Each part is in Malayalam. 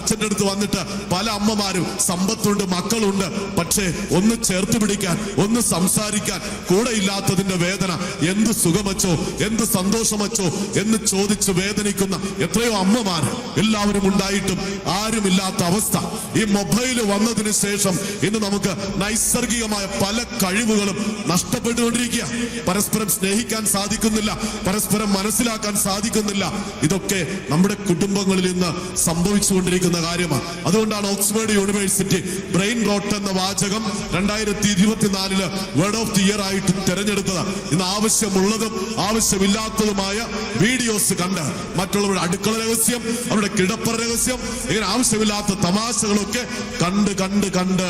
അച്ഛന്റെ അടുത്ത് വന്നിട്ട് പല അമ്മമാരും സമ്പത്തുണ്ട് മക്കളുണ്ട്. പക്ഷേ ഒന്ന് ചേർത്ത് പിടിക്കാൻ ഒന്ന് സംസാരിക്കാൻ കൂടെ ഇല്ലാത്തതിന്റെ വേദന എന്ത് സുഖമച്ചോ എന്ത് സന്തോഷമച്ചോ എന്ന് ചോദിച്ച് വേദനിക്കുന്ന എത്രയോ അമ്മമാർ എല്ലാവരും ഉണ്ടായിട്ടും ആരുമില്ലാത്ത അവസ്ഥ. ഈ മൊബൈൽ വന്നതിന് ശേഷം ഇന്ന് നമുക്ക് നൈസർഗികമായ പല കഴിവുകളും നഷ്ടപ്പെട്ടുകൊണ്ടിരിക്കുക. പരസ്പരം സ്നേഹിക്കാൻ സാധിക്കുന്നില്ല പരസ്പരം മനസ്സിലാക്കാൻ സാധിക്കുന്നില്ല. ഇതൊക്കെ നമ്മുടെ കുടുംബങ്ങളിൽ ഇന്ന് സംഭവിച്ചുകൊണ്ടിരിക്കുന്ന. കാര്യമാണ്. അതുകൊണ്ടാണ് ഓക്സ്ഫോർഡ് യൂണിവേഴ്സിറ്റി ബ്രെയിൻ റോട്ട് എന്ന വാചകം രണ്ടായിരത്തി ഇരുപത്തിനാലിൽ വേർഡ് ഓഫ് ദി ഇയർ ആയിട്ട് തിരഞ്ഞെടുത്തത്. ഇന്ന് ആവശ്യമുള്ളതും ആവശ്യമില്ലാത്തതുമായ വീഡിയോസ് കണ്ട് മറ്റുള്ളവരുടെ അടുക്കള രഹസ്യം അവരുടെ കിടപ്പറ രഹസ്യം ഇങ്ങനെ ആവശ്യമില്ലാത്ത തമാശകളൊക്കെ കണ്ട് കണ്ട് കണ്ട്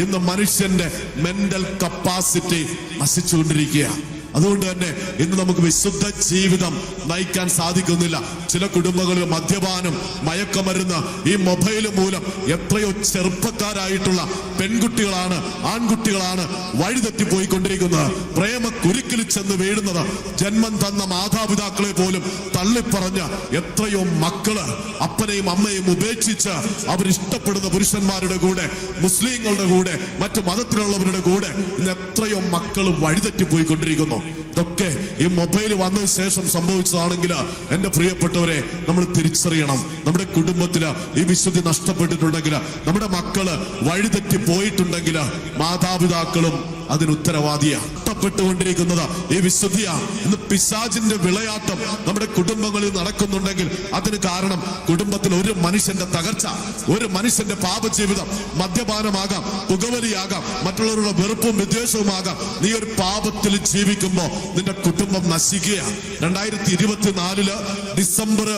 ഇന്ന് മനുഷ്യന്റെ മെന്റൽ കപ്പാസിറ്റി നശിച്ചുകൊണ്ടിരിക്കുക അതുകൊണ്ട് തന്നെ ഇന്ന് നമുക്ക് വിശുദ്ധ ജീവിതം നയിക്കാൻ സാധിക്കുന്നില്ല. ചില കുടുംബങ്ങളിൽ മദ്യപാനം മയക്കമരുന്ന് ഈ മൊബൈൽ മൂലം എത്രയോ ചെറുപ്പക്കാരായിട്ടുള്ള പെൺകുട്ടികളാണ് ആൺകുട്ടികളാണ് വഴിതെറ്റിപ്പോയിക്കൊണ്ടിരിക്കുന്നത് പ്രേമ കുരുക്കിൽ ചെന്ന് വീഴുന്നത് ജന്മം തന്ന മാതാപിതാക്കളെ പോലും തള്ളിപ്പറഞ്ഞ എത്രയോ മക്കൾ അപ്പനെയും അമ്മയും ഉപേക്ഷിച്ച് അവരിഷ്ടപ്പെടുന്ന പുരുഷന്മാരുടെ കൂടെ മുസ്ലിങ്ങളുടെ കൂടെ മറ്റു മതത്തിലുള്ളവരുടെ കൂടെ ഇന്ന് എത്രയോ മക്കൾ വഴിതെറ്റിപ്പോയിക്കൊണ്ടിരിക്കുന്നു ഇതൊക്കെ ഈ മൊബൈൽ വന്നതിന് ശേഷം സംഭവിച്ചതാണെങ്കിൽ എന്റെ പ്രിയപ്പെട്ടവരെ നമ്മൾ തിരിച്ചറിയണം. നമ്മുടെ കുടുംബത്തിൽ ഈ വിശുദ്ധി നഷ്ടപ്പെട്ടിട്ടുണ്ടെങ്കിൽ നമ്മുടെ മക്കൾ വഴിതെറ്റി പോയിട്ടുണ്ടെങ്കിൽ മാതാപിതാക്കളും അതിന് ഉത്തരവാദിയാണ്. നഷ്ടപ്പെട്ടുകൊണ്ടിരിക്കുന്നത് ഈ വിശുദ്ധിയാണ് ഇന്ന് പിശാചിന്റെ വിളയാട്ടം നമ്മുടെ കുടുംബങ്ങളിൽ നടക്കുന്നുണ്ടെങ്കിൽ അതിന് കാരണം കുടുംബത്തിൽ ഒരു മനുഷ്യന്റെ തകർച്ച ഒരു മനുഷ്യന്റെ പാപജീവിതം മദ്യപാനമാകാം പുകവലിയാകാം മറ്റുള്ളവരുടെ വെറുപ്പും വിദ്വേഷവുമാകാം. നീ ഒരു പാപത്തിൽ ജീവിക്കുമ്പോ നിന്റെ കുടുംബം നശിക്കുകയാണ്. രണ്ടായിരത്തി ഇരുപത്തിനാലിൽ ഡിസംബർ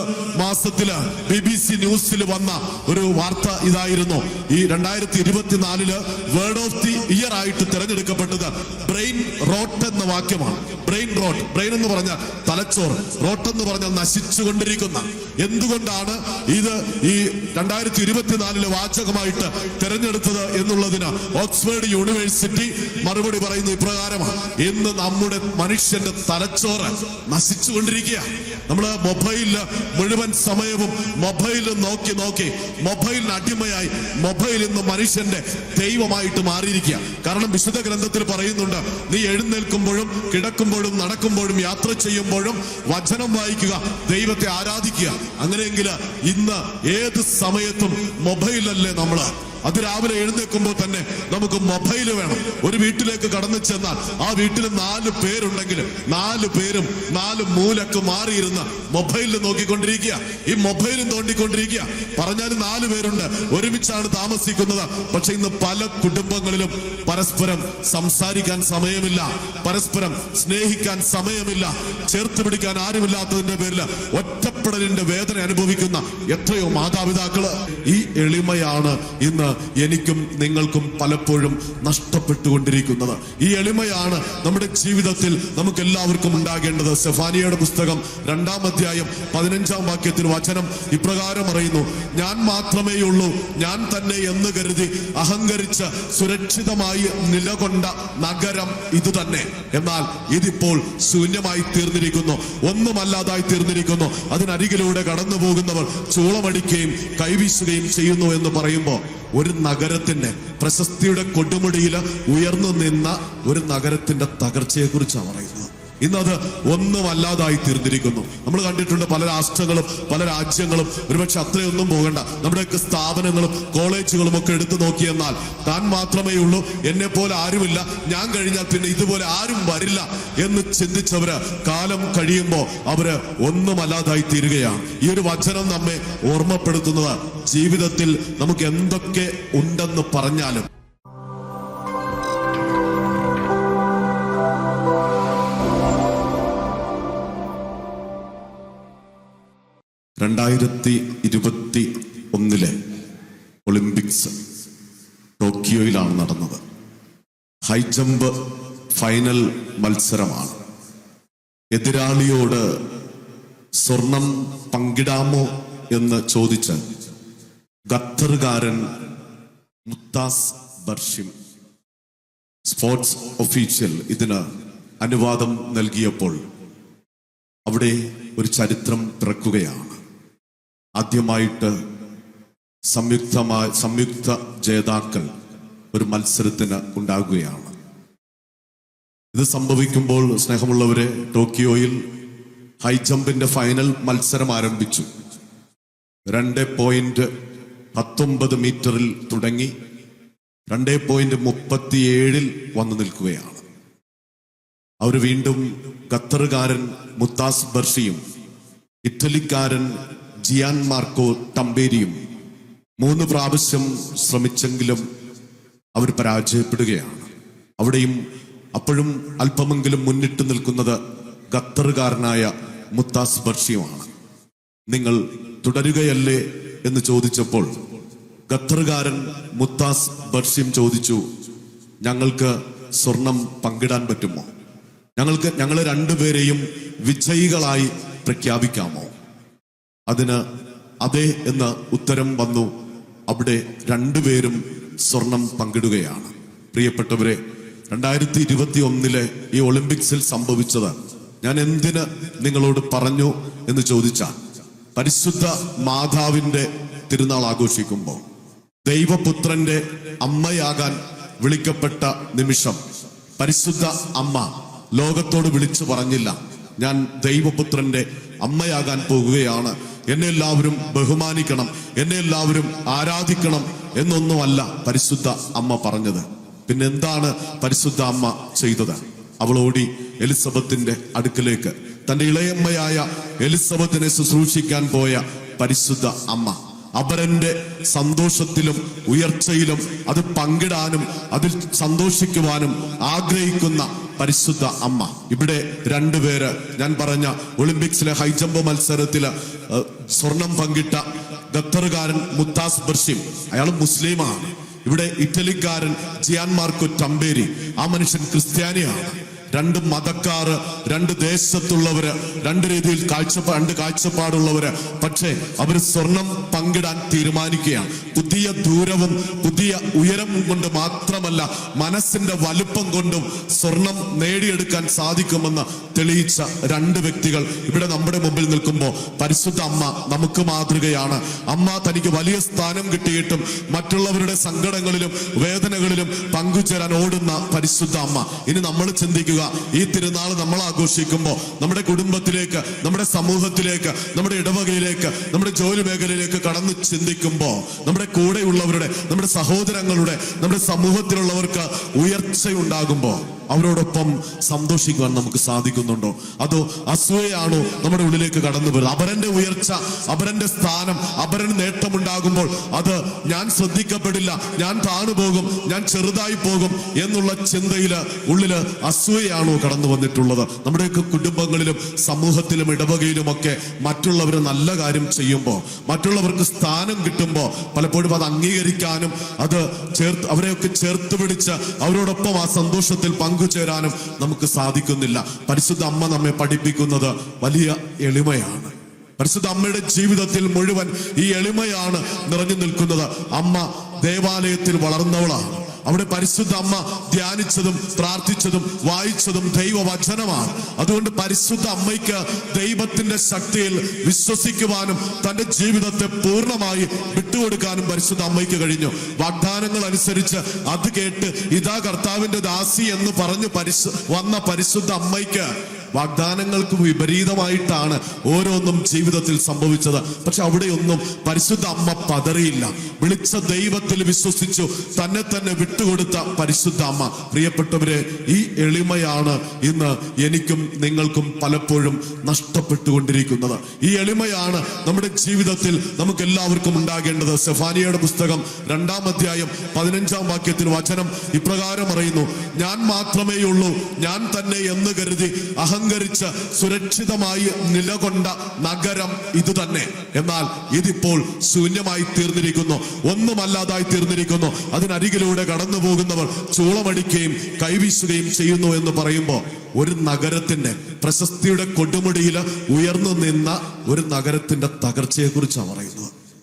മാസത്തിൽ ബി ബി സി ന്യൂസിൽ വന്ന ഒരു വാർത്ത ഇതായിരുന്നു. ഈ രണ്ടായിരത്തി ഇരുപത്തിനാലിൽ വേർഡ് ഓഫ് ദി ഇയർ ആയിട്ട് തിരഞ്ഞെടുക്കപ്പെട്ടത് ബ്രെയിൻ റോട്ട് എന്ന വാക്യമാണ്. Brain rote. ബ്രെയിൻ എന്ന് പറഞ്ഞാൽ തലച്ചോറ്. റോട്ട് എന്ന് പറഞ്ഞാൽ നശിച്ചുകൊണ്ടിരിക്കുന്ന. എന്തുകൊണ്ടാണ് ഇത് ഈ രണ്ടായിരത്തി ഇരുപത്തിനാലിലെ വാചകമായിട്ട് തിരഞ്ഞെടുത്തത് എന്നുള്ളതിന് ഓക്സ്ഫോർഡ് യൂണിവേഴ്സിറ്റി മറുപടി പറയുന്നത് ഇപ്രകാരമാണ്. ഇന്ന് നമ്മുടെ മനുഷ്യന്റെ തലച്ചോറ് നശിച്ചുകൊണ്ടിരിക്കുക നമ്മൾ മൊബൈലിൽ മുഴുവൻ സമയവും മൊബൈൽ നോക്കി നോക്കി മൊബൈലിന് അടിമയായി മൊബൈൽ ഇന്ന് മനുഷ്യന്റെ ദൈവമായിട്ട് മാറിയിരിക്കുക. കാരണം വിശുദ്ധ ഗ്രന്ഥത്തിൽ പറയുന്നുണ്ട് നീ എഴുന്നേൽക്കുമ്പോഴും കിടക്കുമ്പോഴും നടക്കുമ്പോഴും യാത്ര ചെയ്യുമ്പോഴും വചനം വായിക്കുക ദൈവത്തെ ആരാധിക്കുക. അങ്ങനെയെങ്കിൽ ഇന്ന് ഏത് സമയത്തും മൊബൈലല്ലേ നമ്മൾ? അത് രാവിലെ എഴുന്നേൽക്കുമ്പോൾ തന്നെ നമുക്ക് മൊബൈൽ വേണം. ഒരു വീട്ടിലേക്ക് കടന്നു ചെന്നാൽ ആ വീട്ടിൽ നാല് പേരുണ്ടെങ്കിൽ നാല് പേരും നാല് മൂലക്ക് മാറിയിരുന്ന മൊബൈലിൽ നോക്കിക്കൊണ്ടിരിക്കുക. ഈ മൊബൈലും തോണ്ടിക്കൊണ്ടിരിക്കുക. പറഞ്ഞാൽ നാല് പേരുണ്ട്. ഒരുമിച്ചാണ് താമസിക്കുന്നത്. പക്ഷെ ഇന്ന് പല കുടുംബങ്ങളിലും പരസ്പരം സംസാരിക്കാൻ സമയമില്ല. പരസ്പരം സ്നേഹിക്കാൻ സമയമില്ല. ചേർത്ത് പിടിക്കാൻ ആരുമില്ലാത്തതിന്റെ പേരിൽ ഒറ്റപ്പെടലിന്റെ വേദന അനുഭവിക്കുന്ന എത്രയോ മാതാപിതാക്കൾ ഈ എളിമയാണ് ഇന്ന് എനിക്കും നിങ്ങൾക്കും പലപ്പോഴും നഷ്ടപ്പെട്ടുകൊണ്ടിരിക്കുന്നത്. ഈ എളിമയാണ് നമ്മുടെ ജീവിതത്തിൽ നമുക്ക് എല്ലാവർക്കും ഉണ്ടാകേണ്ടത്. സെഫാനിയയുടെ പുസ്തകം രണ്ടാം അധ്യായം പതിനഞ്ചാം വാക്യത്തിൽ വചനം ഇപ്രകാരം അറിയുന്നു. ഞാൻ മാത്രമേയുള്ളൂ ഞാൻ തന്നെ എന്ന് കരുതി അഹങ്കരിച്ച് സുരക്ഷിതമായി നിലകൊണ്ട നഗരം ഇത് തന്നെ. എന്നാൽ ഇതിപ്പോൾ ശൂന്യമായി തീർന്നിരിക്കുന്നു. ഒന്നുമല്ലാതായി തീർന്നിരിക്കുന്നു. അതിനരികിലൂടെ കടന്നു പോകുന്നവർ ചൂളമടിക്കുകയും കൈവീശുകയും ചെയ്യുന്നു എന്ന് പറയുമ്പോൾ ഒരു നഗരത്തിന്റെ പ്രശസ്തിയുടെ കൊടുമുടിയിൽ ഉയർന്നു നിന്ന ഒരു നഗരത്തിന്റെ തകർച്ചയെ കുറിച്ചാണ് പറയുന്നത് ഒന്നും ഒന്നുമല്ലാതായി തീർന്നിരിക്കുന്നു. നമ്മൾ കണ്ടിട്ടുണ്ട് പല രാഷ്ട്രങ്ങളും പല രാജ്യങ്ങളും ഒരുപക്ഷെ അത്രയൊന്നും പോകണ്ട. നമ്മുടെയൊക്കെ സ്ഥാപനങ്ങളും കോളേജുകളും ഒക്കെ എടുത്തു നോക്കിയെന്നാൽ താൻ മാത്രമേ ഉള്ളൂ. എന്നെ പോലെ ആരുമില്ല. ഞാൻ കഴിഞ്ഞാൽ പിന്നെ ഇതുപോലെ ആരും വരില്ല എന്ന് ചിന്തിച്ചവര് കാലം കഴിയുമ്പോൾ അവർ ഒന്നുമല്ലാതായി തീരുകയാണ്. ഈ ഒരു വചനം നമ്മെ ഓർമ്മപ്പെടുത്തുന്നത്. ജീവിതത്തിൽ നമുക്ക് എന്തൊക്കെ ഉണ്ടെന്ന് പറഞ്ഞാലും രണ്ടായിരത്തി ഇരുപത്തി ഒന്നിലെ ഒളിമ്പിക്സ് ടോക്കിയോയിലാണ് നടന്നത്. ഹൈ ജമ്പ് ഫൈനൽ മത്സരമാണ്. എതിരാളിയോട് സ്വർണം പങ്കിടാമോ എന്ന് ചോദിച്ച ഖത്തറുകാരൻ മുത്താസ് ബർഷിം സ്പോർട്സ് ഒഫീഷ്യൽ ഇതിന് അനുവാദം നൽകിയപ്പോൾ അവിടെ ഒരു ചരിത്രം പിറക്കുകയാണ്. ആദ്യമായിട്ട് സംയുക്തമായ സംയുക്ത ജേതാക്കൾ ഒരു മത്സരത്തിന് ഉണ്ടാകുകയാണ്. ഇത് സംഭവിക്കുമ്പോൾ സ്നേഹമുള്ളവരെ ടോക്കിയോയിൽ ഹൈ ജമ്പിന്റെ ഫൈനൽ മത്സരം ആരംഭിച്ചു. രണ്ട് പോയിന്റ് പത്തൊമ്പത് മീറ്ററിൽ തുടങ്ങി രണ്ട് പോയിന്റ് മുപ്പത്തിയേഴിൽ വന്നു നിൽക്കുകയാണ്. അവർ വീണ്ടും ഖത്തറുകാരൻ മുത്താസ് ബർഷിയും ഇറ്റലിക്കാരൻ ജിയാൻ മാർക്കോ തമ്പേരിയും മൂന്ന് പ്രാവശ്യം ശ്രമിച്ചെങ്കിലും അവർ പരാജയപ്പെടുകയാണ്. അവിടെയും അപ്പോഴും അല്പമെങ്കിലും മുന്നിട്ട് നിൽക്കുന്നത് ഖത്തറുകാരനായ മുത്താസ് ബർഷിയുമാണ്. നിങ്ങൾ തുടരുകയല്ലേ എന്ന് ചോദിച്ചപ്പോൾ ഖത്തറുകാരൻ മുത്താസ് ബർഷിയും ചോദിച്ചു ഞങ്ങൾക്ക് സ്വർണം പങ്കിടാൻ പറ്റുമോ? ഞങ്ങൾക്ക് ഞങ്ങളെ രണ്ടുപേരെയും വിജയികളായി പ്രഖ്യാപിക്കാമോ? അതിന് അതെ എന്ന ഉത്തരം വന്നു. അവിടെ രണ്ടുപേരും സ്വർണം പങ്കിടുകയാണ്. പ്രിയപ്പെട്ടവരെ രണ്ടായിരത്തി ഇരുപത്തി ഒന്നിലെ ഈ ഒളിമ്പിക്സിൽ സംഭവിച്ചത് ഞാൻ എന്തിന് നിങ്ങളോട് പറഞ്ഞു എന്ന് ചോദിച്ചാൽ പരിശുദ്ധ മാതാവിന്റെ തിരുനാൾ ആഘോഷിക്കുമ്പോൾ ദൈവപുത്രന്റെ അമ്മയാകാൻ വിളിക്കപ്പെട്ട നിമിഷം പരിശുദ്ധ അമ്മ ലോകത്തോട് വിളിച്ചു പറഞ്ഞില്ല. ഞാൻ ദൈവപുത്രന്റെ അമ്മയാകാൻ പോകുകയാണ്. എന്നെ എല്ലാവരും ബഹുമാനിക്കണം. എന്നെ എല്ലാവരും ആരാധിക്കണം എന്നൊന്നുമല്ല പരിശുദ്ധ അമ്മ പറഞ്ഞത്. പിന്നെ എന്താണ് പരിശുദ്ധ അമ്മ ചെയ്തത്? അവളോടി എലിസബത്തിന്റെ അടുക്കലേക്ക്. തന്റെ ഇളയമ്മയായ എലിസബത്തിനെ ശുശ്രൂഷിക്കാൻ പോയ പരിശുദ്ധ അമ്മ. അപരന്റെ സന്തോഷത്തിലും ഉയർച്ചയിലും അത് പങ്കിടാനും അതിൽ സന്തോഷിക്കുവാനും ആഗ്രഹിക്കുന്ന പരിശുദ്ധ അമ്മ. ഇവിടെ രണ്ടുപേര് ഞാൻ പറഞ്ഞ ഒളിമ്പിക്സിലെ ഹൈജമ്പ് മത്സരത്തിൽ സ്വർണം പങ്കിട്ട ഖത്തറുകാരൻ മുത്താസ് ബർഷിം. അയാൾ മുസ്ലിമാണ്. ഇവിടെ ഇറ്റലിക്കാരൻ ജിയാൻ മാർക്കോ ടംബേരി ആ മനുഷ്യൻ ക്രിസ്ത്യാനിയാണ്. രണ്ട് മതക്കാർ രണ്ട് ദേശത്തുള്ളവര് രണ്ട് രീതിയിൽ കാഴ്ചപ്പാട് രണ്ട് കാഴ്ചപ്പാടുള്ളവര്. പക്ഷേ അവർ സ്വർണം പങ്കിടാൻ തീരുമാനിക്കുകയാണ്. പുതിയ ദൂരവും പുതിയ ഉയരവും കൊണ്ട് മാത്രമല്ല മനസ്സിന്റെ വലുപ്പം കൊണ്ടും സ്വർണം നേടിയെടുക്കാൻ സാധിക്കുമെന്ന് തെളിയിച്ച രണ്ട് വ്യക്തികൾ ഇവിടെ നമ്മുടെ മുമ്പിൽ നിൽക്കുമ്പോൾ പരിശുദ്ധ അമ്മ നമുക്ക് മാതൃകയാണ്. അമ്മ തനിക്ക് വലിയ സ്ഥാനം കിട്ടിയിട്ടും മറ്റുള്ളവരുടെ സങ്കടങ്ങളിലും വേദനകളിലും പങ്കുചേരാൻ ഓടുന്ന പരിശുദ്ധ അമ്മ. ഇനി നമ്മൾ ചിന്തിക്കുക ഈ തിരുനാൾ നമ്മൾ ആഘോഷിക്കുമ്പോൾ നമ്മുടെ കുടുംബത്തിലേക്ക് നമ്മുടെ സമൂഹത്തിലേക്ക് നമ്മുടെ ഇടവകയിലേക്ക് നമ്മുടെ ജോലി മേഖലയിലേക്ക് കടന്നു ചിന്തിക്കുമ്പോൾ നമ്മുടെ കൂടെയുള്ളവരുടെ നമ്മുടെ സഹോദരങ്ങളുടെ നമ്മുടെ സമൂഹത്തിലുള്ളവർക്ക് ഉയർച്ചയുണ്ടാകുമ്പോൾ അവരോടൊപ്പം സന്തോഷിക്കുവാൻ നമുക്ക് സാധിക്കുന്നുണ്ടോ? അതോ അസൂയയാണോ നമ്മുടെ ഉള്ളിലേക്ക് കടന്നു വരുന്നത്? അപരന്റെ ഉയർച്ച അപരന്റെ സ്ഥാനം അപരൻ നേട്ടമുണ്ടാകുമ്പോൾ അത് ഞാൻ ശ്രദ്ധിക്കപ്പെടില്ല ഞാൻ താണു പോകും ഞാൻ ചെറുതായി പോകും എന്നുള്ള ചിന്തയിൽ ഉള്ളിൽ അസൂയയാണോ കടന്നു വന്നിട്ടുള്ളത്? നമ്മുടെയൊക്കെ കുടുംബങ്ങളിലും സമൂഹത്തിലും ഇടവകയിലുമൊക്കെ മറ്റുള്ളവർ നല്ല കാര്യം ചെയ്യുമ്പോൾ മറ്റുള്ളവർക്ക് സ്ഥാനം കിട്ടുമ്പോൾ പലപ്പോഴും അത് അംഗീകരിക്കാനും അത് ചേർത്ത് അവരെയൊക്കെ ചേർത്ത് പിടിച്ച് അവരോടൊപ്പം ആ സന്തോഷത്തിൽ പങ്കുചേരാനും നമുക്ക് സാധിക്കുന്നില്ല. പരിശുദ്ധ അമ്മ നമ്മെ പഠിപ്പിക്കുന്നത് വലിയ എളിമയാണ്. പരിശുദ്ധ അമ്മയുടെ ജീവിതത്തിൽ മുഴുവൻ ഈ എളിമയാണ് നിറഞ്ഞു നിൽക്കുന്നത്. അമ്മ ദേവാലയത്തിൽ വളർന്നവളാണ്. അവിടെ പരിശുദ്ധ അമ്മ ധ്യാനിച്ചതും പ്രാർത്ഥിച്ചതും വായിച്ചതും ദൈവവചനമാണ്. അതുകൊണ്ട് പരിശുദ്ധ അമ്മയ്ക്ക് ദൈവത്തിന്റെ ശക്തിയിൽ വിശ്വസിക്കുവാനും തന്റെ ജീവിതത്തെ പൂർണമായി വിട്ടുകൊടുക്കാനും പരിശുദ്ധ അമ്മയ്ക്ക് കഴിഞ്ഞു. വാഗ്ദാനങ്ങൾ അനുസരിച്ച് അത് കേട്ട് ഇതാ കർത്താവിന്റെ ദാസി എന്ന് പറഞ്ഞ് പരിശു വന്ന പരിശുദ്ധ അമ്മയ്ക്ക് വാഗ്ദാനങ്ങൾക്ക് വിപരീതമായിട്ടാണ് ഓരോന്നും ജീവിതത്തിൽ സംഭവിച്ചത്. പക്ഷെ അവിടെയൊന്നും പരിശുദ്ധ അമ്മ പതറിയില്ല. വിളിച്ച ദൈവത്തിൽ വിശ്വസിച്ചു തന്നെ തന്നെ വിട്ടുകൊടുത്ത പരിശുദ്ധ അമ്മ. പ്രിയപ്പെട്ടവരെ ഈ എളിമയാണ് ഇന്ന് എനിക്കും നിങ്ങൾക്കും പലപ്പോഴും നഷ്ടപ്പെട്ടുകൊണ്ടിരിക്കുന്നത്. ഈ എളിമയാണ് നമ്മുടെ ജീവിതത്തിൽ നമുക്ക് എല്ലാവർക്കും ഉണ്ടാകേണ്ടത്. സെഫാനിയയുടെ പുസ്തകം രണ്ടാം അധ്യായം പതിനഞ്ചാം വാക്യത്തിൽ വചനം ഇപ്രകാരം അറിയുന്നു ഞാൻ മാത്രമേ ഉള്ളൂ ഞാൻ തന്നെ എന്ന് കരുതി അഹങ്കരിച്ച് സുരക്ഷിതമായി നിലകൊണ്ട നഗരം ഇതുതന്നെ എന്നാൽ ഇതിപ്പോൾ ശൂന്യമായി തീർന്നിരിക്കുന്നു. ഒന്നുമല്ലാതായി തീർന്നിരിക്കുന്നു. അതിനരികിലൂടെ കടന്നു പോകുന്നവർ ചൂളമടിക്കുകയും കൈവീശുകയും ചെയ്യുന്നു എന്ന് പറയുമ്പോൾ ഒരു നഗരത്തിന്റെ പ്രശസ്തിയുടെ കൊടുമുടിയിൽ ഉയർന്നു നിന്ന ഒരു നഗരത്തിന്റെ തകർച്ചയെ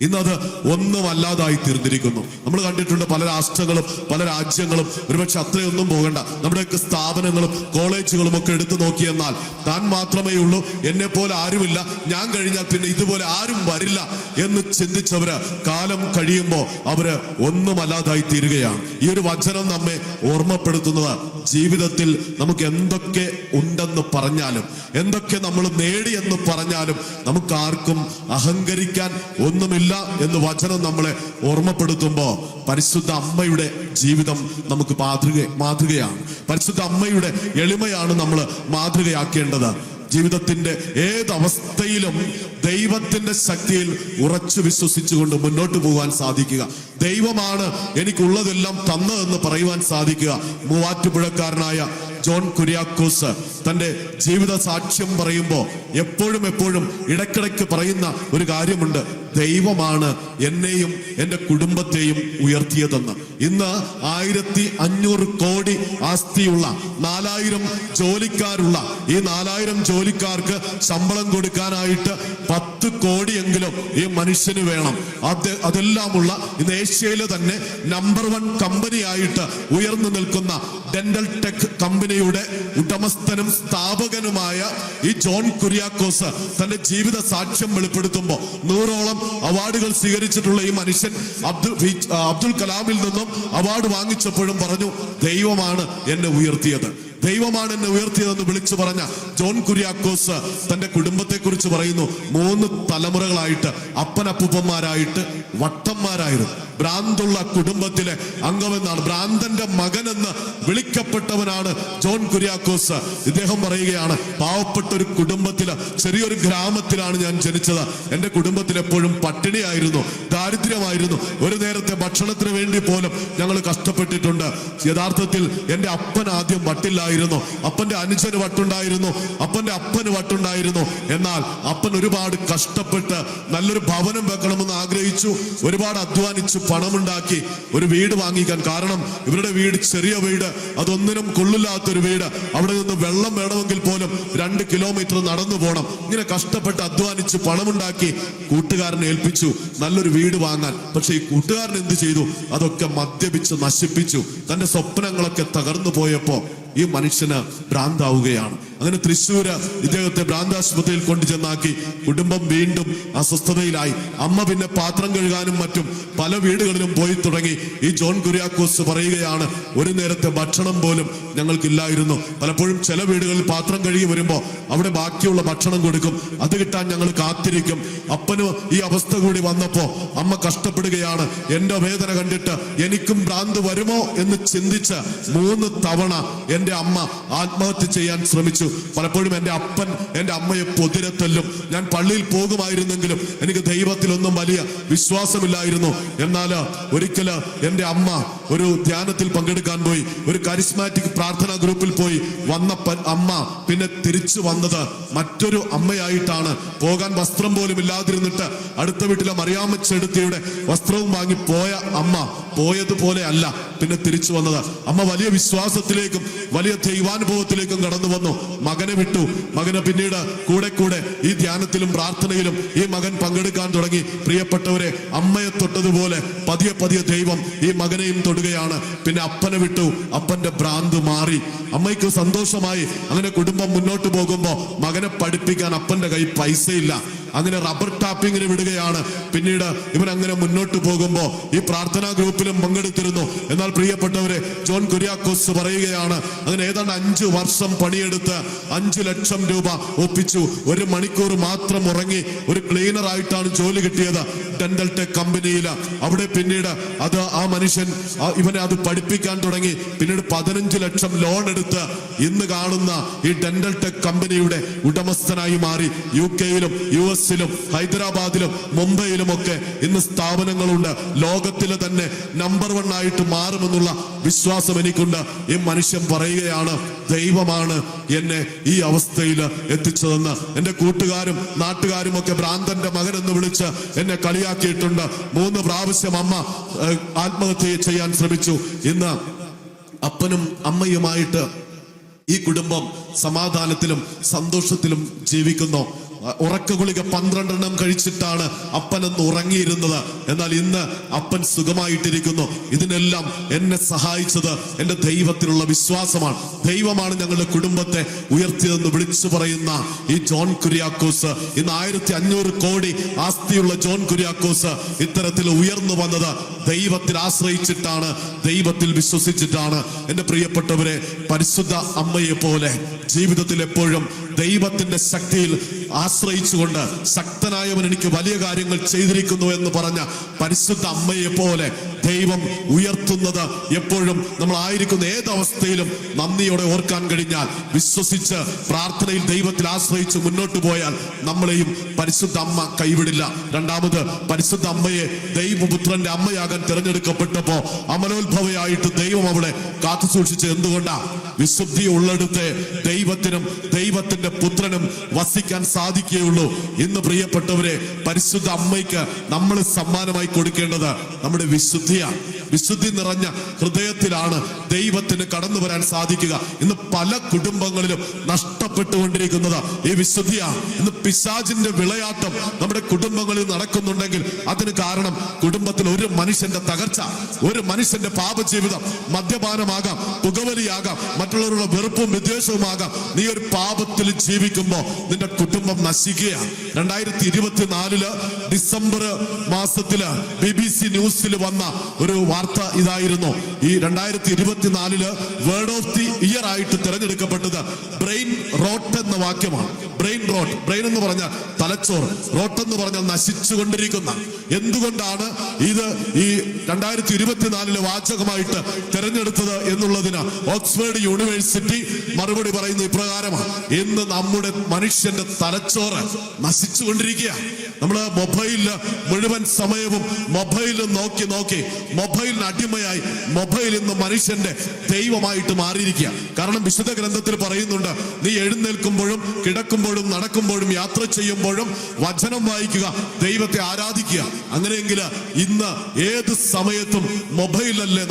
കുറിച്ചാണ് അത് ഒന്നും ഒന്നുമല്ലാതായി തീർന്നിരിക്കുന്നു. നമ്മൾ കണ്ടിട്ടുണ്ട് പല രാഷ്ട്രങ്ങളും പല രാജ്യങ്ങളും ഒരുപക്ഷെ അത്രയൊന്നും പോകണ്ട. നമ്മുടെയൊക്കെ സ്ഥാപനങ്ങളും കോളേജുകളും ഒക്കെ എടുത്തു നോക്കിയെന്നാൽ താൻ മാത്രമേ ഉള്ളൂ. എന്നെ പോലെ ആരുമില്ല. ഞാൻ കഴിഞ്ഞാൽ പിന്നെ ഇതുപോലെ ആരും വരില്ല എന്ന് ചിന്തിച്ചവര് കാലം കഴിയുമ്പോൾ അവർ ഒന്നുമല്ലാതായി തീരുകയാണ്. ഈ ഒരു വചനം നമ്മെ ഓർമ്മപ്പെടുത്തുന്നത് ജീവിതത്തിൽ നമുക്ക് എന്തൊക്കെ ഉണ്ടെന്ന് പറഞ്ഞാലും എന്തൊക്കെ നമ്മൾ നേടിയെന്ന് പറഞ്ഞാലും നമുക്ക് ആർക്കും അഹങ്കരിക്കാൻ ഒന്നുമില്ല. എന്ന് വചനം നമ്മളെ ഓർമ്മപ്പെടുത്തുമ്പോൾ പരിശുദ്ധ അമ്മയുടെ ജീവിതം നമുക്ക് മാതൃക മാതൃകയാണ്. പരിശുദ്ധ അമ്മയുടെ എളിമയാണ് നമ്മൾ മാതൃകയാക്കേണ്ടത്. ജീവിതത്തിന്റെ ഏതവസ്ഥയിലും ദൈവത്തിന്റെ ശക്തിയിൽ ഉറച്ചു വിശ്വസിച്ചുകൊണ്ട് മുന്നോട്ട് പോകാൻ സാധിക്കുക. ദൈവമാണ് എനിക്കുള്ളതെല്ലാം തന്നതെന്ന് പറയുവാൻ സാധിക്കുക. മൂവാറ്റുപുഴക്കാരനായ ജോൺ കുര്യാക്കോസ് തന്റെ ജീവിത സാക്ഷ്യം പറയുമ്പോൾ എപ്പോഴും എപ്പോഴും ഇടക്കിടയ്ക്ക് പറയുന്ന ഒരു കാര്യമുണ്ട്. ദൈവമാണ് എന്നെയും എന്റെ കുടുംബത്തെയും ഉയർത്തിയതെന്ന്. ഇന്ന് ആയിരത്തി അഞ്ഞൂറ് കോടി ആസ്തിയുള്ള നാലായിരം ജോലിക്കാരുള്ള ഈ നാലായിരം ജോലിക്കാർക്ക് ശമ്പളം കൊടുക്കാനായിട്ട് പത്ത് കോടിയെങ്കിലും ഈ മനുഷ്യന് വേണം. അത് അതെല്ലാമുള്ള ഇന്ന് ഏഷ്യയിലെ തന്നെ നമ്പർ വൺ കമ്പനിയായിട്ട് ഉയർന്നു നിൽക്കുന്ന ഡെന്റൽ ടെക് കമ്പനിയുടെ ഉടമസ്ഥനും സ്ഥാപകനുമായ ഈ ജോൺ കുര്യാക്കോസ് തന്റെ ജീവിത സാക്ഷ്യം വെളിപ്പെടുത്തുമ്പോൾ നൂറോളം അവാർഡുകൾ സ്വീകരിച്ചിട്ടുള്ള ഈ മനുഷ്യൻ അബ്ദുൽ അബ്ദുൽ കലാമിൽ നിന്നും അവാർഡ് വാങ്ങിച്ചപ്പോഴും പറഞ്ഞു ദൈവമാണ് എന്നെ ഉയർത്തിയത്. ദൈവമാണ് എന്നെ ഉയർത്തിയതെന്ന് വിളിച്ചു പറഞ്ഞ ജോൺ കുര്യാക്കോസ് തന്റെ കുടുംബത്തെ കുറിച്ച് പറയുന്നു. മൂന്ന് തലമുറകളായിട്ട് അപ്പനപ്പൂപ്പന്മാരായിട്ട് വട്ടന്മാരായിരുന്നു. ഭ്രാന്തുള്ള കുടുംബത്തിലെ അംഗമെന്നാണ്. ഭ്രാന്തന്റെ മകനെന്ന് വിളിക്കപ്പെട്ടവനാണ് ജോൺ കുര്യാക്കോസ്. ഇദ്ദേഹം പറയുകയാണ് പാവപ്പെട്ട ഒരു കുടുംബത്തിൽ ചെറിയൊരു ഗ്രാമത്തിലാണ് ഞാൻ ജനിച്ചത്. എന്റെ കുടുംബത്തിൽ എപ്പോഴും പട്ടിണിയായിരുന്നു ദാരിദ്ര്യമായിരുന്നു. ഒരു നേരത്തെ ഭക്ഷണത്തിന് വേണ്ടി പോലും ഞങ്ങൾ കഷ്ടപ്പെട്ടിട്ടുണ്ട്. യഥാർത്ഥത്തിൽ എന്റെ അപ്പൻ ആദ്യം വട്ടില്ലായിരുന്നു അപ്പന്റെ അനുജന് വട്ടുണ്ടായിരുന്നു. അപ്പന്റെ അപ്പന് വട്ടുണ്ടായിരുന്നു. എന്നാൽ അപ്പൻ ഒരുപാട് കഷ്ടപ്പെട്ട് നല്ലൊരു ഭവനം വെക്കണമെന്ന് ആഗ്രഹിച്ചു. ഒരുപാട് അധ്വാനിച്ചു പണമുണ്ടാക്കി ഒരു വീട് വാങ്ങിക്കാൻ. കാരണം ഇവരുടെ വീട് ചെറിയ വീട് അതൊന്നിനും കൊള്ളില്ലാത്തൊരു വീട്. അവിടെ നിന്ന് വെള്ളം വേണമെങ്കിൽ പോലും രണ്ട് കിലോമീറ്റർ നടന്നു പോകണം ഇങ്ങനെ കഷ്ടപ്പെട്ട് അധ്വാനിച്ച് പണമുണ്ടാക്കി കൂട്ടുകാരനെ ഏൽപ്പിച്ചു. നല്ലൊരു വീട് വാങ്ങാൻ. പക്ഷെ ഈ കൂട്ടുകാരൻ എന്ത് ചെയ്തു? അതൊക്കെ മദ്യപിച്ച് നശിപ്പിച്ചു. തന്റെ സ്വപ്നങ്ങളൊക്കെ തകർന്നു പോയപ്പോ ഈ മനുഷ്യന് ഭ്രാന്താവുകയാണ്. അങ്ങനെ തൃശ്ശൂര് ഇദ്ദേഹത്തെ ഭ്രാന്താശുപത്രിയിൽ കൊണ്ടുചെന്നാക്കി കുടുംബം വീണ്ടും അസ്വസ്ഥതയിലായി. അമ്മ പിന്നെ പാത്രം കഴുകാനും മറ്റും പല വീടുകളിലും പോയി തുടങ്ങി. ഈ ജോൺ കുര്യാക്കോസ് പറയുകയാണ് ഒരു നേരത്തെ ഭക്ഷണം പോലും ഞങ്ങൾക്കില്ലായിരുന്നു. പലപ്പോഴും ചില വീടുകളിൽ പാത്രം കഴുകി വരുമ്പോൾ അവിടെ ബാക്കിയുള്ള ഭക്ഷണം കൊടുക്കും. അത് കിട്ടാൻ ഞങ്ങൾ കാത്തിരിക്കും. അപ്പന് ഈ അവസ്ഥ കൂടി വന്നപ്പോൾ അമ്മ കഷ്ടപ്പെടുകയാണ്. എന്റെ വേദന കണ്ടിട്ട് എനിക്കും ഭ്രാന്ത് വരുമോ എന്ന് ചിന്തിച്ച് മൂന്ന് തവണ എന്റെ അമ്മ ആത്മഹത്യ ചെയ്യാൻ ശ്രമിച്ചു. പലപ്പോഴും എന്റെ അപ്പൻ എന്റെ അമ്മയെ പൊതിരത്തല്ലും ഞാൻ പള്ളിയിൽ പോകുമായിരുന്നെങ്കിലും എനിക്ക് ദൈവത്തിലൊന്നും വലിയ വിശ്വാസമില്ലായിരുന്നു. എന്നാൽ ഒരിക്കൽ എന്റെ അമ്മ ഒരു ധ്യാനത്തിൽ പങ്കെടുക്കാൻ പോയി. ഒരു കരിസ്മാറ്റിക് പ്രാർത്ഥനാ ഗ്രൂപ്പിൽ പോയി. വന്ന അമ്മ പിന്നെ തിരിച്ചു വന്നത് മറ്റൊരു അമ്മയായിട്ടാണ്. പോകാൻ വസ്ത്രം പോലും ഇല്ലാതിരുന്നിട്ട് അടുത്ത വീട്ടിലെ മറിയാമ്മ ചെടുത്തിയുടെ വസ്ത്രവും വാങ്ങി പോയ അമ്മ പോയതുപോലെ അല്ല. പിന്നെ തിരിച്ചു വന്നത്. അമ്മ വലിയ വിശ്വാസത്തിലേക്കും വലിയ ദൈവാനുഭവത്തിലേക്കും കടന്നു വന്നു. മകനെ വിട്ടു. മകനെ പിന്നീട് കൂടെ കൂടെ ഈ ധ്യാനത്തിലും പ്രാർത്ഥനയിലും ഈ മകൻ പങ്കെടുക്കാൻ തുടങ്ങി. പ്രിയപ്പെട്ടവരെ അമ്മയെ തൊട്ടതുപോലെ പതിയെ പതിയെ ദൈവം ഈ മകനെയും തൊടുകയാണ്. പിന്നെ അപ്പനെ വിട്ടു. അപ്പന്റെ ഭ്രാന്ത് മാറി. അമ്മയ്ക്ക് സന്തോഷമായി. അങ്ങനെ കുടുംബം മുന്നോട്ട് പോകുമ്പോ മകനെ പഠിപ്പിക്കാൻ അപ്പന്റെ കൈ പൈസയില്ല. അങ്ങനെ റബ്ബർ ടാപ്പിങ്ങിന് വിടുകയാണ്. പിന്നീട് ഇവൻ അങ്ങനെ മുന്നോട്ട് പോകുമ്പോൾ ഈ പ്രാർത്ഥനാ ഗ്രൂപ്പിലും പങ്കെടുത്തിരുന്നു. എന്നാൽ പ്രിയപ്പെട്ടവരെ ജോൺ കുര്യാക്കോസ് പറയുകയാണ് അങ്ങനെ ഏതാണ്ട് അഞ്ചു വർഷം പണിയെടുത്ത് അഞ്ചു ലക്ഷം രൂപ ഒപ്പിച്ചു. ഒരു മണിക്കൂർ മാത്രം ഉറങ്ങി ഒരു ക്ലീനർ ആയിട്ടാണ് ജോലി കിട്ടിയത് ഡെന്റൽ ടെക് കമ്പനിയിൽ അവിടെ പിന്നീട് അത് ആ മനുഷ്യൻ ഇവനെ അത് പഠിപ്പിക്കാൻ തുടങ്ങി. പിന്നീട് പതിനഞ്ച് ലക്ഷം ലോൺ എടുത്ത് ഇന്ന് കാണുന്ന ഈ ഡെന്റൽ ടെക് കമ്പനിയുടെ ഉടമസ്ഥനായി മാറി. യു കെയിലും യു എസിലും ഹൈദരാബാദിലും മുംബൈയിലും ഒക്കെ ഇന്ന് സ്ഥാപനങ്ങളുണ്ട്. ലോകത്തിലെ തന്നെ നമ്പർ വൺ ആയിട്ട് മാറുമെന്നുള്ള വിശ്വാസം എനിക്കുണ്ട്. ഈ മനുഷ്യൻ പറയുകയാണ് ദൈവമാണ് എന്നെ ഈ അവസ്ഥയിൽ എത്തിച്ചതെന്ന്. എന്റെ കൂട്ടുകാരും നാട്ടുകാരും ഒക്കെ ഭ്രാന്തന്റെ മകൻ എന്ന് വിളിച്ച് എന്നെ കളിയാക്കിയിട്ടുണ്ട്. മൂന്ന് പ്രാവശ്യം അമ്മ ആത്മഹത്യ ചെയ്യാൻ ശ്രമിച്ചു. ഇന്ന് അപ്പനും അമ്മയുമായിട്ട് ഈ കുടുംബം സമാധാനത്തിലും സന്തോഷത്തിലും ജീവിക്കുന്നു. ഉറക്ക ഗുളിക പന്ത്രണ്ടെണ്ണം കഴിച്ചിട്ടാണ് അപ്പനെന്ന് ഉറങ്ങിയിരുന്നത്. എന്നാൽ ഇന്ന് അപ്പൻ സുഖമായിട്ടിരിക്കുന്നു. ഇതിനെല്ലാം എന്നെ സഹായിച്ചത് എന്റെ ദൈവത്തിലുള്ള വിശ്വാസമാണ്. ദൈവമാണ് ഞങ്ങളുടെ കുടുംബത്തെ ഉയർത്തിയതെന്ന് വിളിച്ചു പറയുന്ന ഈ ജോൺ കുര്യാക്കോസ്. ഇന്ന് ആയിരത്തി അഞ്ഞൂറ് കോടി ആസ്തിയുള്ള ജോൺ കുര്യാക്കോസ് ഇത്തരത്തിൽ ഉയർന്നു വന്നത് ദൈവത്തിൽ ആശ്രയിച്ചിട്ടാണ് ദൈവത്തിൽ വിശ്വസിച്ചിട്ടാണ്. എന്റെ പ്രിയപ്പെട്ടവരെ പരിശുദ്ധ അമ്മയെ പോലെ ജീവിതത്തിൽ എപ്പോഴും ദൈവത്തിന്റെ ശക്തിയിൽ ആശ്രയിച്ചുകൊണ്ട് ശക്തനായവൻ എനിക്ക് വലിയ കാര്യങ്ങൾ ചെയ്തിരിക്കുന്നു എന്ന് പറഞ്ഞ പരിശുദ്ധ അമ്മയെ പോലെ ദൈവം ഉയർത്തുന്നത് എപ്പോഴും നമ്മൾ ആയിരിക്കുന്ന ഏതവസ്ഥയിലും നന്ദിയോടെ ഓർക്കാൻ കഴിഞ്ഞാൽ വിശ്വസിച്ച് പ്രാർത്ഥനയിൽ ദൈവത്തിൽ ആശ്രയിച്ച് മുന്നോട്ട് പോയാൽ നമ്മളെയും പരിശുദ്ധ അമ്മ കൈവിടില്ല. രണ്ടാമത് പരിശുദ്ധ അമ്മയെ ദൈവപുത്രന്റെ അമ്മയാകാൻ തിരഞ്ഞെടുക്കപ്പെട്ടപ്പോ അമലോത്ഭവയായിട്ട് ദൈവം അവളെ കാത്തു സൂക്ഷിച്ച് എന്തുകൊണ്ടാ? വിശുദ്ധി ഉള്ളിടത്തെ ദൈവത്തിനും ദൈവത്തിന്റെ പുത്രനും വസിക്കാൻ സാധിക്കുകയുള്ളൂ. ഇന്ന് പ്രിയപ്പെട്ടവരെ പരിശുദ്ധ അമ്മയ്ക്ക് നമ്മൾ സമ്മാനമായി കൊടുക്കേണ്ടത് നമ്മുടെ വിശുദ്ധിയാണ് വിശുദ്ധി നിറഞ്ഞ ഹൃദയത്തിലാണ് ദൈവത്തിന് കടന്നു വരാൻ സാധിക്കുക ഇന്ന് പല കുടുംബങ്ങളിലും നഷ്ടപ്പെട്ടുകൊണ്ടിരിക്കുന്നത്. ഈ വിശുദ്ധിയാണ് ഇന്ന് പിശാചിന്റെ വിളയാട്ടം നമ്മുടെ കുടുംബങ്ങളിൽ നടക്കുന്നുണ്ടെങ്കിൽ അതിന് കാരണം കുടുംബത്തിൽ ഒരു മനുഷ്യന്റെ തകർച്ച ഒരു മനുഷ്യന്റെ പാപജീവിതം മദ്യപാനമാകാം പുകവലിയാകാം മറ്റുള്ളവരുടെ വെറുപ്പും വിദ്വേഷവുമാകാം. നീ ഒരു പാപത്തിൽ ജീവിക്കുമ്പോ നിന്റെ കുടുംബം നശിക്കുകയാണ് രണ്ടായിരത്തി ഇരുപത്തിനാലിൽ ഡിസംബർ മാസത്തിൽ ബി ബി സി ന്യൂസിൽ വന്ന ഒരു വാർത്ത ഇതായിരുന്നു. ഈ രണ്ടായിരത്തി ഇരുപത്തിനാലിൽ വേർഡ് ഓഫ് ദി ഇയർ ആയിട്ട് തിരഞ്ഞെടുക്കപ്പെട്ടത് ബ്രെയിൻ റോട്ട് എന്ന വാക്യമാണ്. ബ്രെയിൻ റോട്ട് ബ്രെയിൻ എന്ന് പറഞ്ഞാൽ തലച്ചോറ്. റോട്ട് എന്ന് പറഞ്ഞാൽ നശിച്ചുകൊണ്ടിരിക്കുന്ന. എന്തുകൊണ്ടാണ് ഇത് ഈ രണ്ടായിരത്തി ഇരുപത്തിനാലിലെ വാചകമായിട്ട് തിരഞ്ഞെടുത്തത് എന്നുള്ളതിന് ഓക്സ്ഫോർഡ് യൂണിവേഴ്സിറ്റി മറുപടി പറയുന്ന ഇപ്രകാരമാണ്. ഇന്ന് നമ്മുടെ മനുഷ്യന്റെ തലച്ചോറ് നശിച്ചുകൊണ്ടിരിക്കുക നമ്മൾ മൊബൈലിൽ മുഴുവൻ സമയവും മൊബൈലിൽ നോക്കി നോക്കി മൊബൈലിന് അടിമയായി. മൊബൈൽ ഇന്ന് മനുഷ്യന്റെ ദൈവമായിട്ട് മാറിയിരിക്കുക. കാരണം വിശുദ്ധ ഗ്രന്ഥത്തിൽ പറയുന്നുണ്ട് നീ എഴുന്നേൽക്കുമ്പോഴും കിടക്കുമ്പോഴും നടക്കുമ്പോഴും യാത്ര ചെയ്യുമ്പോഴും വചനം വായിക്കുക ദൈവത്തെ ആരാധിക്കുക. അങ്ങനെയെങ്കിൽ ഇന്ന് ഏത് സമയത്തും മൊബൈലല്ലേ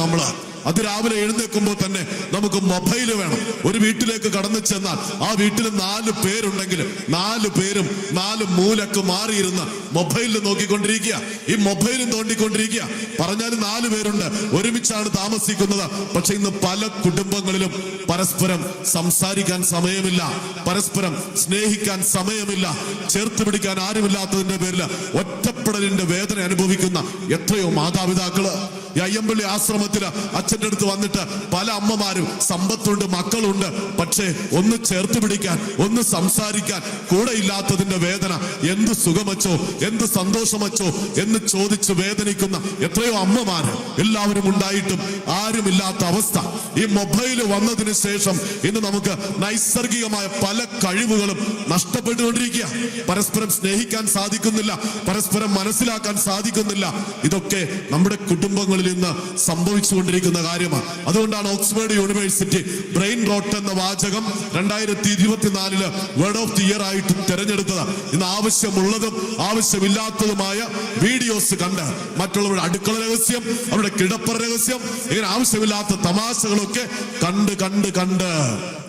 നമ്മൾ അതിരാവിലെ എഴുന്നേൽക്കുമ്പോൾ തന്നെ നമുക്ക് മൊബൈൽ വേണം. ഒരു വീട്ടിലേക്ക് കടന്നു ചെന്നാൽ ആ വീട്ടിൽ നാല് പേരുണ്ടെങ്കിൽ നാല് പേരും നാല് മൂലക്ക് മാറിയിരുന്ന മൊബൈലിൽ നോക്കിക്കൊണ്ടിരിക്കുക. ഈ മൊബൈലും തോണ്ടിക്കൊണ്ടിരിക്കുക. പറഞ്ഞാൽ നാല് പേരുണ്ട്. ഒരുമിച്ചാണ് താമസിക്കുന്നത്. പക്ഷെ ഇന്ന് പല കുടുംബങ്ങളിലും പരസ്പരം സംസാരിക്കാൻ സമയമില്ല. പരസ്പരം സ്നേഹിക്കാൻ സമയമില്ല. ചേർത്ത് പിടിക്കാൻ ആരുമില്ലാത്തതിന്റെ പേരിൽ ഒറ്റപ്പെടലിന്റെ വേദന അനുഭവിക്കുന്ന എത്രയോ മാതാപിതാക്കൾ. ഈ അയ്യമ്പള്ളി ആശ്രമത്തിൽ അച്ഛന്റെ അടുത്ത് വന്നിട്ട് പല അമ്മമാരും സമ്പത്തുണ്ട് മക്കളുണ്ട്. പക്ഷേ ഒന്ന് ചേർത്ത് പിടിക്കാൻ ഒന്ന് സംസാരിക്കാൻ കൂടെ ഇല്ലാത്തതിന്റെ വേദന എന്ത് സുഖമച്ചോ എന്ത് സന്തോഷമച്ചോ എന്ന് ചോദിച്ച് വേദനിക്കുന്ന എത്രയോ അമ്മമാര് എല്ലാവരും ഉണ്ടായിട്ടും ആരുമില്ലാത്ത അവസ്ഥ. ഈ മൊബൈൽ വന്നതിന് ശേഷം ഇന്ന് നമുക്ക് നൈസർഗികമായ പല കഴിവുകളും നഷ്ടപ്പെട്ടുകൊണ്ടിരിക്കുക. പരസ്പരം സ്നേഹിക്കാൻ സാധിക്കുന്നില്ല പരസ്പരം മനസ്സിലാക്കാൻ സാധിക്കുന്നില്ല. ഇതൊക്കെ നമ്മുടെ കുടുംബങ്ങളിൽ ഇന്ന് സംഭവിച്ചുകൊണ്ടിരിക്കുന്ന കാര്യമാണ്. അതുകൊണ്ടാണ് ഓക്സ്ഫോർഡ് യൂണിവേഴ്സിറ്റി ബ്രെയിൻ റോട്ട് എന്ന വാചകം രണ്ടായിരത്തി ഇരുപത്തിനാലിൽ വേർഡ് ഓഫ് ദി ഇയർ ആയിട്ട് തിരഞ്ഞെടുത്തത്. ഇന്ന് ആവശ്യമുള്ളതും ആവശ്യമില്ലാത്തതുമായ വീഡിയോസ് കണ്ട് മറ്റുള്ളവരുടെ അടുക്കള രഹസ്യം അവരുടെ കിടപ്പറ രഹസ്യം ഇങ്ങനെ ആവശ്യമില്ലാത്ത തമാശകളൊക്കെ കണ്ട് കണ്ട് കണ്ട്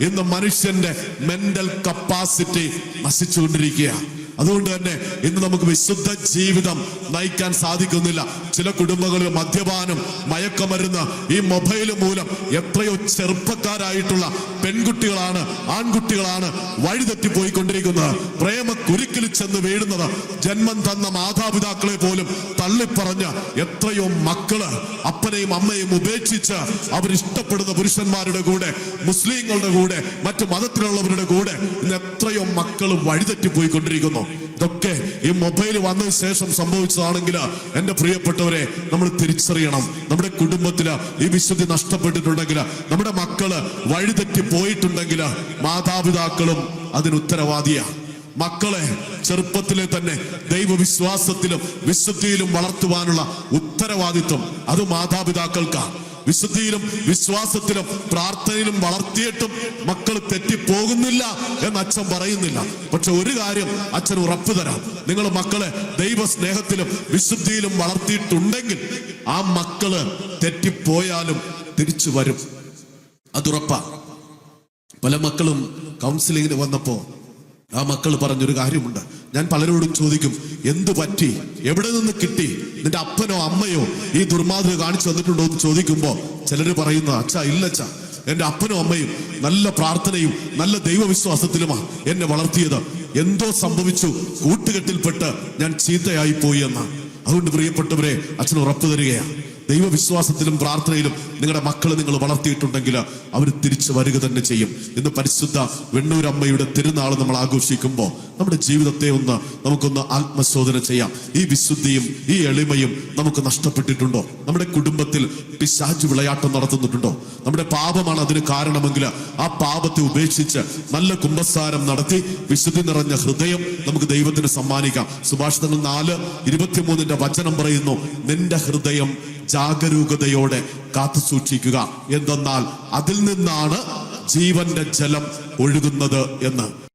ഇന്ന് മനുഷ്യന്റെ മെന്റൽ കപ്പാസിറ്റി നശിച്ചുകൊണ്ടിരിക്കുക അതുകൊണ്ട് തന്നെ ഇന്ന് നമുക്ക് വിശുദ്ധ ജീവിതം നയിക്കാൻ സാധിക്കുന്നില്ല. ചില കുടുംബങ്ങളിൽ മദ്യപാനം മയക്കമരുന്ന് ഈ മൊബൈൽ മൂലം എത്രയോ ചെറുപ്പക്കാരായിട്ടുള്ള പെൺകുട്ടികളാണ് ആൺകുട്ടികളാണ് വഴിതെറ്റി പോയിക്കൊണ്ടിരിക്കുന്നത് പ്രേമ കുരുക്കിൽ ചെന്ന് വീഴുന്നത് ജന്മം തന്ന മാതാപിതാക്കളെ പോലും തള്ളിപ്പറഞ്ഞ് എത്രയോ മക്കൾ അപ്പനെയും അമ്മയും ഉപേക്ഷിച്ച് അവരിഷ്ടപ്പെടുന്ന പുരുഷന്മാരുടെ കൂടെ മുസ്ലിങ്ങളുടെ കൂടെ മറ്റു മതത്തിലുള്ളവരുടെ കൂടെ ഇന്ന് എത്രയോ മക്കൾ വഴിതെറ്റി പോയിക്കൊണ്ടിരിക്കുന്നു ഇതൊക്കെ ഈ മൊബൈൽ വന്നതിന് ശേഷം സംഭവിച്ചതാണെങ്കിൽ എന്റെ പ്രിയപ്പെട്ടവരെ നമ്മൾ തിരിച്ചറിയണം. നമ്മുടെ കുടുംബത്തിൽ ഈ വിശുദ്ധി നഷ്ടപ്പെട്ടിട്ടുണ്ടെങ്കിൽ നമ്മുടെ മക്കൾ വഴിതെറ്റി പോയിട്ടുണ്ടെങ്കിൽ മാതാപിതാക്കളും അതിന് ഉത്തരവാദിയാണ് മക്കളെ ചെറുപ്പത്തിലെ തന്നെ ദൈവവിശ്വാസത്തിലും വിശുദ്ധിയിലും വളർത്തുവാനുള്ള ഉത്തരവാദിത്വം അത് മാതാപിതാക്കൾക്കാണ് വിശുദ്ധിയിലും വിശ്വാസത്തിലും പ്രാർത്ഥനയിലും വളർത്തിയിട്ടും മക്കൾ തെറ്റിപ്പോകുന്നില്ല എന്ന് അച്ഛൻ പറയുന്നില്ല. പക്ഷെ ഒരു കാര്യം അച്ഛൻ ഉറപ്പു തരാം. നിങ്ങൾ മക്കളെ ദൈവ സ്നേഹത്തിലും വിശുദ്ധിയിലും വളർത്തിയിട്ടുണ്ടെങ്കിൽ ആ മക്കൾ തെറ്റിപ്പോയാലും തിരിച്ചു വരും. അതുറപ്പാ പല മക്കളും കൗൺസിലിങ്ങിന് വന്നപ്പോ ആ മക്കൾ പറഞ്ഞൊരു കാര്യമുണ്ട്. ഞാൻ പലരോടും ചോദിക്കും എന്തു പറ്റി? എവിടെ നിന്ന് കിട്ടി? നിന്റെ അപ്പനോ അമ്മയോ ഈ ദുർമാതൃക കാണിച്ചു തന്നിട്ടുണ്ടോ? എന്ന് ചോദിക്കുമ്പോൾ ചിലർ പറയുന്നു അച്ഛാ ഇല്ലച്ഛ. എന്റെ അപ്പനും അമ്മയും നല്ല പ്രാർത്ഥനയും നല്ല ദൈവവിശ്വാസത്തിലുമാണ് എന്നെ വളർത്തിയത്. എന്തോ സംഭവിച്ചു. കൂട്ടുകെട്ടിൽപ്പെട്ട് ഞാൻ ചീത്തയായി പോയി എന്നാണ് അതുകൊണ്ട് പ്രിയപ്പെട്ടവരെ അച്ഛൻ ഉറപ്പു തരികയാണ്. ദൈവവിശ്വാസത്തിലും പ്രാർത്ഥനയിലും നിങ്ങളുടെ മക്കളെ നിങ്ങൾ വളർത്തിയിട്ടുണ്ടെങ്കിൽ അവർ തിരിച്ചു വരിക തന്നെ ചെയ്യും. ഇന്ന് പരിശുദ്ധ വെണ്ണൂരമ്മയുടെ തിരുനാൾ നമ്മൾ ആഘോഷിക്കുമ്പോൾ നമ്മുടെ ജീവിതത്തെ ഒന്ന് നമുക്കൊന്ന് ആത്മശോധന ചെയ്യാം. ഈ വിശുദ്ധിയും ഈ എളിമയും നമുക്ക് നഷ്ടപ്പെട്ടിട്ടുണ്ടോ? നമ്മുടെ കുടുംബത്തിൽ പിശാച് വിളയാട്ടം നടത്തുന്നിട്ടുണ്ടോ നമ്മുടെ പാപമാണ് അതിന് കാരണമെങ്കിൽ ആ പാപത്തെ ഉപേക്ഷിച്ച് നല്ല കുംഭസാരം നടത്തി വിശുദ്ധി നിറഞ്ഞ ഹൃദയം നമുക്ക് ദൈവത്തിന് സമ്മാനിക്കാം. സുഭാഷിതങ്ങൾ നാല് ഇരുപത്തിമൂന്നിന്റെ വചനം പറയുന്നു നിന്റെ ഹൃദയം ജാഗരൂകതയോടെ കാത്തു സൂക്ഷിക്കുക. എന്തെന്നാൽ അതിൽ നിന്നാണ് ജീവന്റെ ജലം ഒഴുകുന്നത് എന്ന്